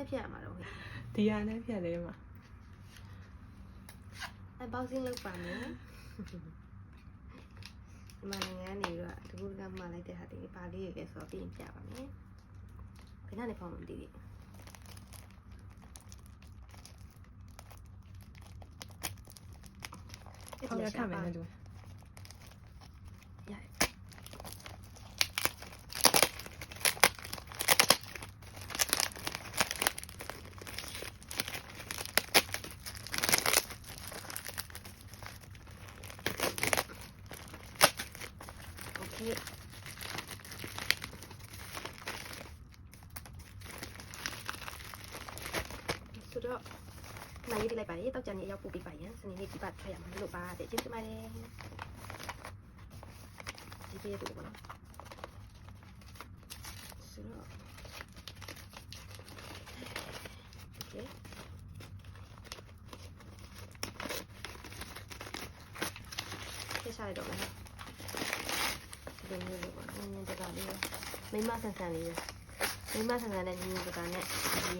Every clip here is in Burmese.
နဲ့ဖြတ်ရမှာတော့ဟဲ့ဒီဟာနဲ့ဖြတ်လဲမှာအဘောက်စင်းလောက်ပါမယ်ဒီမှာနိုင်ငံကနေပြီးတော့တကူကမှလိုက်တဲ့ဟာဒီပါလေးတွေလဲဆိုတော့ပြင်ပြပါမယ်ဘယ်နဲ့ဖောင်းမသိဘူးဟောရခမယ်နဲ့ ဆိုတော့မရေးလိုက်ပါတယ်တောက်ကြံနေရောက်ပို့ပေးပါရန်စနေနေ့ဒီပတ်ထွက်ရမှာလို့ပါတဲ့ကျေးဇူးပါတယ်ဒီပြေတို့ပါဆိုတော့ Okay. ထည့်ချလိုက်တော့မယ်ဒီလိုမျိုးလေးပေါ့နင်းနင်းတကာလေးမိမဆန်ဆန်လေးမိမဆန်ဆန်နဲ့နင်းနင်းတကာနဲ့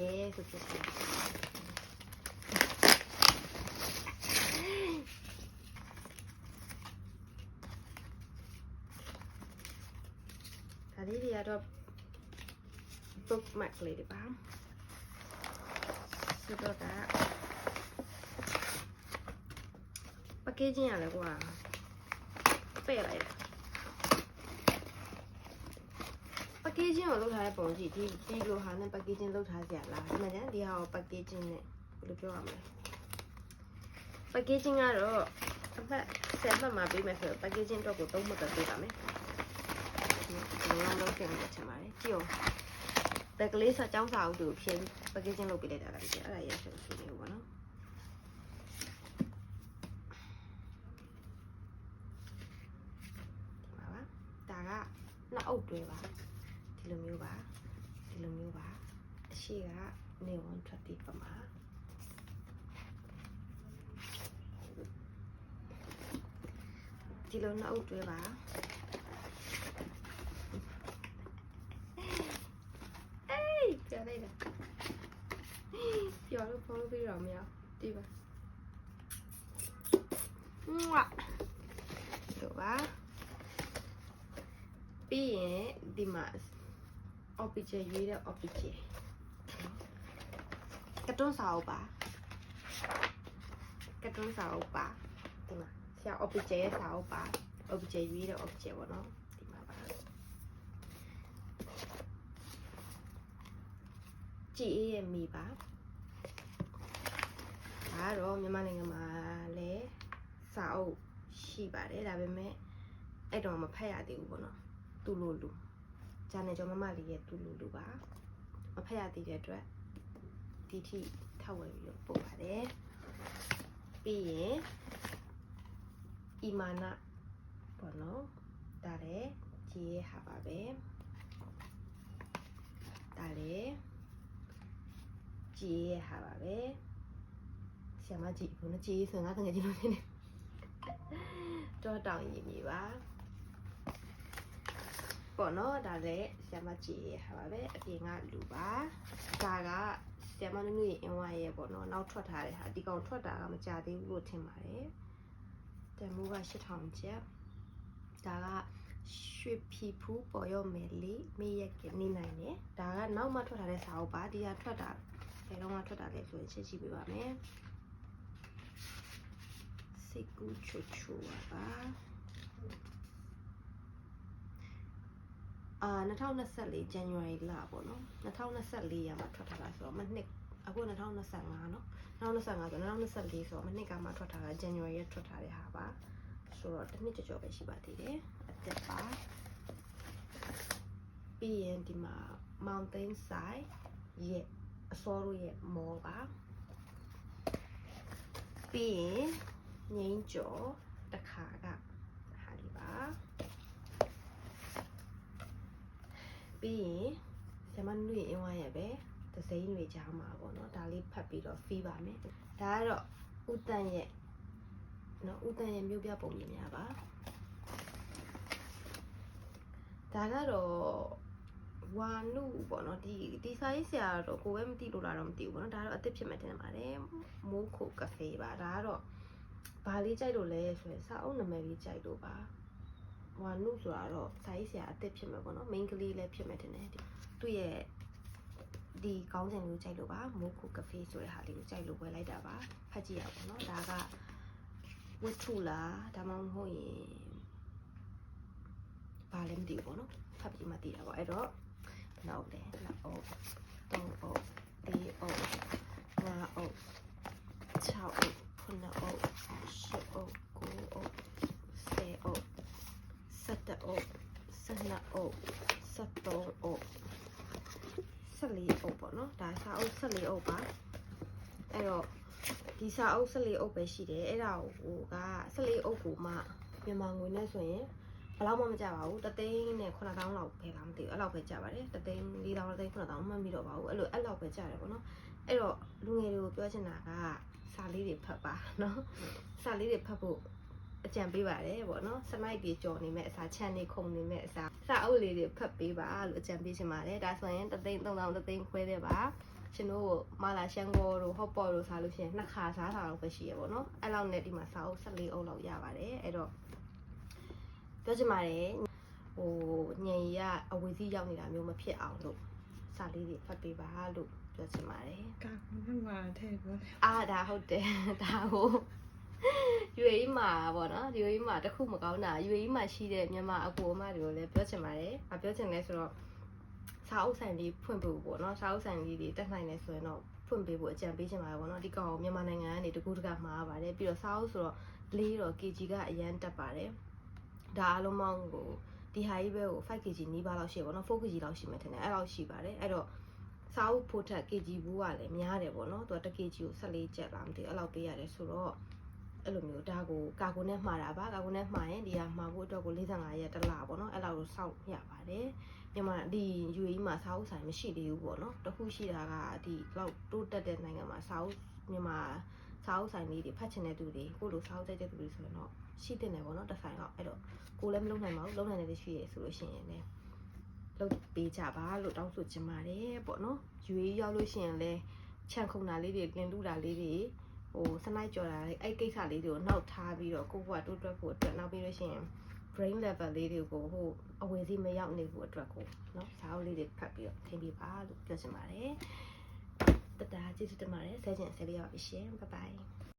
ရဲဆိုဖြစ်ဖြစ် လေးတွေကတော့ bookmark လေးတွေပါဆိုတော့က packaging ရလဲကွာပဲ့လိုက်တာ packaging ကိုလုပ်ထားတဲ့ပုံကြည့်ဒီဒီလိုဟာနဲ့ packaging လုပ်ထားကြလားဒီမှာကျန်ဒီဟာကို packaging နဲ့ဘယ်လိုပြောရမလဲ packaging ကတော့အမှတ်10မှတ်မှာပေးမယ်ဆိုတော့ packaging တော့ကို3မှတ်ပဲပေးပါမယ် ဒီမှာလုံးပြင်နေချင်ပါတယ်ကြည့်အောင်ဘက်ကလေးစအကြောင်းစာအုပ်တွေကိုဖြင်းပက်ကင်းလုပ်ပေးလိုက်တာလည်းကြည့်အဲ့ဒါရဆိုဆိုနေဘောနော်ဒီမှာပါဒါကနှစ်အုပ်တွဲပါဒီလိုမျိုးပါဒီလိုမျိုးပါအရှိကနေဝန်ထွက်တိပမာဒီလိုနှစ်အုပ်တွဲပါ ပြောလိုက်တာပြောလို့ဖုန်းလို့ပြီးတော့မရဒီပါမွာတို့ပါပြီးရင်ဒီမှာ object ရွေးတဲ့ object ကတွန်းစာအုပ်ပါကတွန်းစာအုပ်ပါဒီမှာဆရာ object ရဲ့စာအုပ်ပါ object ရွေးတဲ့ object ပေါ့နော်ဒီမှာပါ ကြည်အေးရဲ့မိပါဒါကတော့မြန်မာနိုင်ငံမှာလည်းစာအုပ်ရှိပါတယ်ဒါပေမဲ့အဲ့တော့မဖတ်ရသေးဘူးပေါ့နော်သူ့လိုလူဂျာနယ်ကျော်မမလေးရဲ့သူ့လိုလူပါမဖတ်ရသေးတဲ့အတွက်ဒီထိထောက်ဝယ်ပြီးတော့ပို့ပါတယ်ပြီးရင်အီမာနာပေါ့နော်ဒါလည်းကြည်ရဲ့ဟာပါပဲဒါလည်း ကြည်ရဲ့ဟာပါပဲဆရာမကြည်ဘုန်းကြည်ဆိုငါတငယ်ချင်းလို့နေနေတော့တောင်းရင်မြေပါပေါ့နော်ဒါလည်းဆရာမကြည်ရဲ့ဟာပါပဲအပြင်ကလူပါဒါကဆရာမနုနုရဲ့အင်ဝါရဲ့ပေါ့နော်နောက်ထွက်ထားတဲ့ဟာဒီကောင်ထွက်တာကမကြသေးဘူးလို့ထင်ပါတယ်တန်မိုးက8000ကျပ်ဒါကရွှေဖြီဖူးပေါ်ရော့မယ်လေးမေးရက်ကနေနိုင်တယ်ဒါကနောက်မှထွက်ထားတဲ့စာအုပ်ပါဒီဟာထွက်တာဘ ယ်လုံးကထွက်တာလဲဆိုရင်ချက်ကြည့်ပေးပါမယ်စိတ်ကူးချိုချိုပါအာ2024ဇန်နဝါရီလပေါ့နော်2024ရမှာထွက်ထားတာဆိုတော့မနှစ်အခု2025နော်2025ဆို2024ဆိုတော့မနှစ်ကမှထွက်ထားတာဇန်နဝါရီရထွက်ထားတဲ့ဟာပါဆိုတော့တစ်နှစ်ကျော်ကျော်ပဲရှိပါသေးတယ်အသက်ပါပြီးရင်ဒီမှာ mountain side ရဲ့ စောတို့ရဲ့မောပါပြီးရင်ငိမ့်ကျော်တစ်ခါကဟာဒီပါပြီးရင်ဇမနုရဲ့အင်းဝိုင်းရဲ့ပဲသစိမ်းတွေကြားမှာပေါ့နော်ဒါလေးဖတ်ပြီးတော့ဖီးပါမယ်ဒါကတော့ဥတန်ရဲ့နော်ဥတန်ရဲ့မြို့ပြပုံမြင်များပါဒါကတော့ ဝါနုပေါ့နော်ဒီဒီ size ဆရာတော့ကိုယ်ပဲမသိလို့လားတော့မသိဘူးပေါ့နော်ဒါကတော့အသစ်ဖြစ်မှတင်ပါတယ်မိုးခိုကဖေးပါဒါကတော့ဘာလေးကြိုက်လို့လဲဆိုရင်စာအုပ်နာမည်လေးကြိုက်လို့ပါဝါနုဆိုတာတော့ size ဆရာအသစ်ဖြစ်မှာပေါ့နော် main ကလေးလည်းဖြစ်မှတင်တယ်ဒီသူ့ရဲ့ဒီကောင်းစဉ်လေးကိုကြိုက်လို့ပါမိုးခိုကဖေးဆိုတဲ့ဟာလေးကိုကြိုက်လို့ဝယ်လိုက်တာပါဖတ်ကြည့်ရအောင်နော်ဒါကဝတ္ထုလားဒါမှမဟုတ်ရင်ဘာလဲမသိဘူးပေါ့နော်ဖတ်ပြီးမှသိတာပေါ့အဲ့တော့ နောက်လဲနောက်အုပ်သုံးအုပ်လေးအုပ်ငါးအုပ်၆အုပ်ခုနှစ်အုပ်ရှစ်အုပ်ကိုးအုပ်ဆယ်အုပ်ဆယ့်တစ်အုပ်ဆယ့်နှစ်အုပ်ဆယ့်သုံးအုပ်ဆယ့်လေးအုပ်ပေါ့နော်ဒါစာအုပ်ဆယ့်လေးအုပ်ပါအဲ့တော့ဒီစာအုပ်ဆယ့်လေးအုပ်ပဲရှိတယ်အဲ့ဒါဟိုကဆယ့်လေးအုပ်ကိုမှမြန်မာငွေနဲ့ဆိုရင် ဘယ်လောက်မှမကြပါဘူးတသိန်းနဲ့9000လောက်ပဲလားမသိဘူးအဲ့လောက်ပဲကြပါတယ်တသိန်း4000တသိန်း9000မှမပြီးတော့ပါဘူးအဲ့လိုအဲ့လောက်ပဲကြတယ်ပေါ့နော်အဲ့တော့လူငယ်တွေကိုပြောချင်တာကစာလေးတွေဖတ်ပါနော်စာလေးတွေဖတ်ဖို့အကြံပေးပါတယ်ပေါ့နော်စနိုက်တွေကြော်နေမဲ့အစားချန်နေခုံနေမဲ့အစားစာအုပ်လေးတွေဖတ်ပေးပါလို့အကြံပေးချင်ပါတယ်ဒါဆိုရင်တသိန်း3000တသိန်းခွဲတဲ့ပါရှင်တို့မာလာရှန်ကိုတို့ဟော့ပေါ်တို့စားလို့ရှိရင်နှစ်ခါစားတာတော့ပဲရှိရပေါ့နော်အဲ့လောက်နဲ့ဒီမှာစာအုပ်14အုပ်လောက်ရပါတယ်အဲ့တော့ ပြောချင်ပါတယ်ဟိုညင်ရီကအဝေစီးရောက်နေတာမျိုးမဖြစ်အောင်လို့စာလေးတွေဖတ်ပေးပါလို့ပြောချင်ပါတယ်ကာကွယ်မှာထဲပြောတယ်အားဒါဟုတ်တယ်ဒါဟို UAE မှာပေါ့နော် UAE မှာတခုမကောင်းတာ UAE မှာရှိတဲ့မြန်မာအကူအမတွေကိုလည်းပြောချင်ပါတယ်။မပြောချင်လဲဆိုတော့စာအုပ်ဆိုင်လေးဖွင့်ပေးဖို့ပေါ့နော်စာအုပ်ဆိုင်လေးတွေတက်နိုင်လဲဆိုရင်တော့ဖွင့်ပေးဖို့အကြံပေးချင်ပါတယ်ပေါ့နော်ဒီကောင်ကိုမြန်မာနိုင်ငံကနေတကူတကမှားပါတယ်ပြီးတော့စာအုပ်ဆိုတော့လေးတော့ kg ကအရန်တက်ပါတယ် ဒါအလုံးမောင်းကိုဒီဟာကြီးပဲကို 5kg နီးပါးလောက်ရှိပါတော့ 4kg လောက်ရှိမှထင်တယ်အဲ့လောက်ရှိပါတယ်အဲ့တော့စာအုပ်ဖို့ထက် kg ဘူးကလည်းများတယ်ပေါ့နော်သူက 1 kg ကို14ကျပ်လားမသိဘူးအဲ့လောက်ပေးရတယ်ဆိုတော့အဲ့လိုမျိုးဒါကိုကာကိုနဲ့မှားတာပါကာကိုနဲ့မှားရင်ဒီဟာမှားဖို့အတွက်ကို45ရက်တစ်လပေါ့နော်အဲ့လောက်ကိုစောင့်ရပါတယ်မြန်မာဒီ UAE မှာစာအုပ်ဆိုင်မရှိသေးဘူးပေါ့နော်တခုရှိတာကဒီလောက်တိုးတက်တဲ့နိုင်ငံမှာစာအုပ်မြန်မာ စာအုပ်ဆိုင်လေးတွေဖတ်ချင်တဲ့သူတွေကိုလိုစာအုပ်ကြိုက်တဲ့သူတွေဆိုရင်တော့ရှိတင်တယ်ပေါ့နော်တစ်ဆိုင်တော့အဲ့တော့ကိုလည်းမလုပ်နိုင်ပါဘူးလုပ်နိုင်တဲ့လူရှိရဆိုလို့ရှိရင်လည်း လုပ်ပေးကြပါလို့တောင်းဆိုချင်ပါတယ်ပေါ့နော်ယူရေးရောက်လို့ရှိရင်လဲခြံခုံတာလေးတွေလင်လူတာလေးတွေဟိုစနိုက်ကြော်တာလေးအဲ့ကိစ္စလေးတွေကိုနောက်ထားပြီးတော့ကိုယ့်ဘဝတိုးတက်ဖို့အတွက်နောက်ပြီးလို့ရှိရင် brain level လေးတွေကိုဟိုအဝေစီမရောက်နေဖို့အတွက်ကိုเนาะဇာတ်လေးတွေဖတ်ပြီးတော့ထင်ပြပါလို့ပြောချင်ပါတယ် တတာကျေးဇူးတင်ပါတယ်ဆဲချင်ဆဲလေးရပါရှင် bye bye